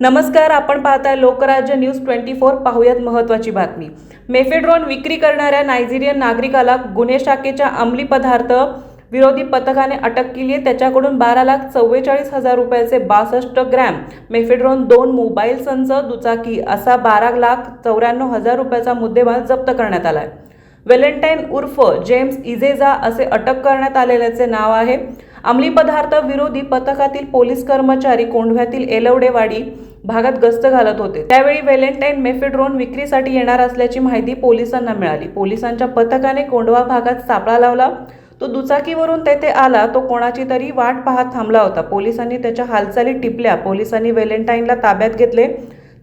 नमस्कार आपण पाहताय लोकराज्य न्यूज ट्वेंटी फोर. पाहूयात महत्त्वाची बातमी. मेफेड्रॉन विक्री करणाऱ्या नायजेरियन नागरिकाला गुन्हे शाखेच्या अंमली पदार्थ विरोधी पथकाने अटक केली आहे. त्याच्याकडून बारा लाख चव्वेचाळीस हजार रुपयाचे बासष्ट ग्रॅम मेफेड्रॉन दोन मोबाईल संच दुचाकी असा बारा लाख चौऱ्याण्णव हजार रुपयाचा मुद्देमाल जप्त करण्यात आला आहे व्हॅलेंटाईन उर्फ जेम्स इजेजा असे अटक करण्यात आलेल्याचे नाव आहे. अंमली पदार्थ विरोधी पथकातील पोलीस कर्मचारी कोंढव्यातील एलवडेवाडी भागात गस्त घालत होते. त्यावेळी व्हॅलेंटाईन मेफेड्रोन विक्रीसाठी येणार असल्याची माहिती पोलिसांना मिळाली. पोलिसांच्या पथकाने कोंढवा भागात सापळा लावला. तो दुचाकीवरून तेथे आला. तो कोणाची तरी वाट पाहत थांबला होता. पोलिसांनी त्याच्या हालचाली टिपल्या. पोलिसांनी व्हॅलेंटाईनला ताब्यात घेतले.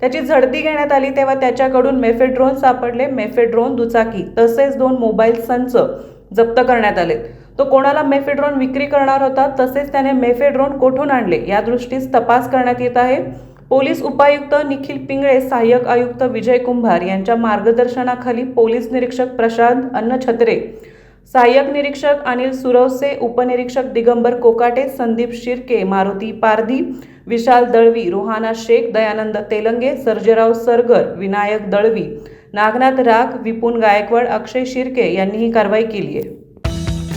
त्याची झडती घेण्यात आली तेव्हा त्याच्याकडून मेफेड्रोन सापडले. मेफेड्रोन दुचाकी तसेच दोन मोबाईल संच जप्त करण्यात आले तो कोणाला मेफेड्रोन विक्री करणार होता तसेच त्याने मेफेड्रोन कोठून आणले या दृष्टीस तपास करण्यात येत आहे. पोलीस उपायुक्त निखिल पिंगळे सहाय्यक आयुक्त विजय कुंभार यांच्या मार्गदर्शनाखाली पोलीस निरीक्षक प्रशांत अन्नछत्रे सहाय्यक निरीक्षक अनिल सुरवसे उपनिरीक्षक दिगंबर कोकाटे संदीप शिर्के मारुती पारधी विशाल दळवी रोहाना शेख दयानंद तेलंगे सर्जेराव सरगर विनायक दळवी नागनाथ राग विपुन गायकवाड अक्षय शिर्के यांनी ही कारवाई केली आहे.